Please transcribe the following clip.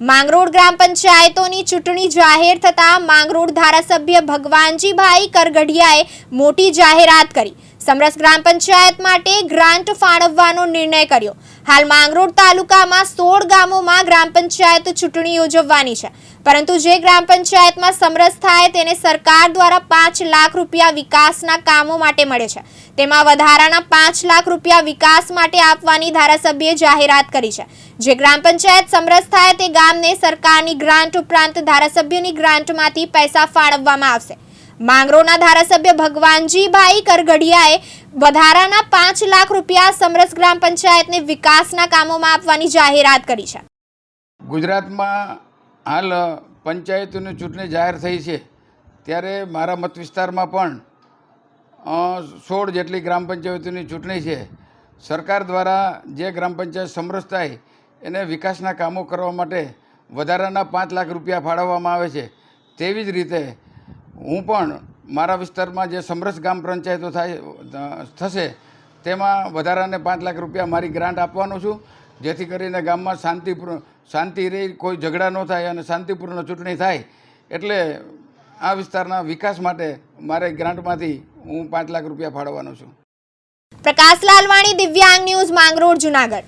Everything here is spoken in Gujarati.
માંગરોળ ગ્રામ પંચાયતોની ચૂંટણી જાહેર થતાં માંગરોળ ધારાસભ્ય ભગવાનજીભાઈ કરગઢિયાએ મોટી જાહેરાત કરી. સમરસ ગ્રામ પંચાયત માટે ગ્રાન્ટ ફાળવવાનો નિર્ણય કર્યો. હાલ માંગરોળ તાલુકામાં સોળ ગામોમાં ગ્રામ પંચાયત ચૂંટણી યોજવાની છે. પરંતુ જે ગ્રામ પંચાયતમાં સમરસ થાય તેને સરકાર દ્વારા પાંચ લાખ રૂપિયા વિકાસના કામો માટે મળે છે. તેમાં વધારાના પાંચ લાખ રૂપિયા વિકાસ માટે આપવાની ધારાસભ્યએ જાહેરાત કરી છે. જે ગ્રામ પંચાયત સમરસ થાય તે ગામને સરકારની ગ્રાન્ટ ઉપરાંત ધારાસભ્યની ગ્રાન્ટમાંથી પૈસા ફાળવવામાં આવશે. માંગરોળના ધારાસભ્ય ભગવાનજીભાઈ કરગઢિયાએ વધારાના પાંચ લાખ રૂપિયા સમરસ ગ્રામ પંચાયતને વિકાસના કામોમાં આપવાની જાહેરાત કરી છે. ગુજરાતમાં હાલ પંચાયતોની ચૂંટણી જાહેર થઈ છે. ત્યારે મારા મત વિસ્તારમાં પણ સોળ જેટલી ગ્રામ પંચાયતોની ચૂંટણી છે. સરકાર દ્વારા જે ગ્રામ પંચાયત સમરસ થાય, એને વિકાસના કામો કરવા માટે વધારાના પાંચ લાખ રૂપિયા ફાળવવામાં આવે છે. તેવી જ રીતે હું પણ મારા વિસ્તારમાં જે સમરસ ગ્રામ પંચાયતો થાય થશે, તેમાં વધારાને પાંચ લાખ રૂપિયા મારી ગ્રાન્ટ આપવાનો છું. જેથી કરીને ગામમાં શાંતિપૂર્ણ, શાંતિ રહી, કોઈ ઝઘડા ન થાય અને શાંતિપૂર્ણ ચૂંટણી થાય. એટલે આ વિસ્તારના વિકાસ માટે મારે ગ્રાન્ટમાંથી હું પાંચ લાખ રૂપિયા ફાળવવાનો છું. પ્રકાશ લાલવાણી, દિવ્યાંગ ન્યૂઝ માંગરોળ, જુનાગઢ.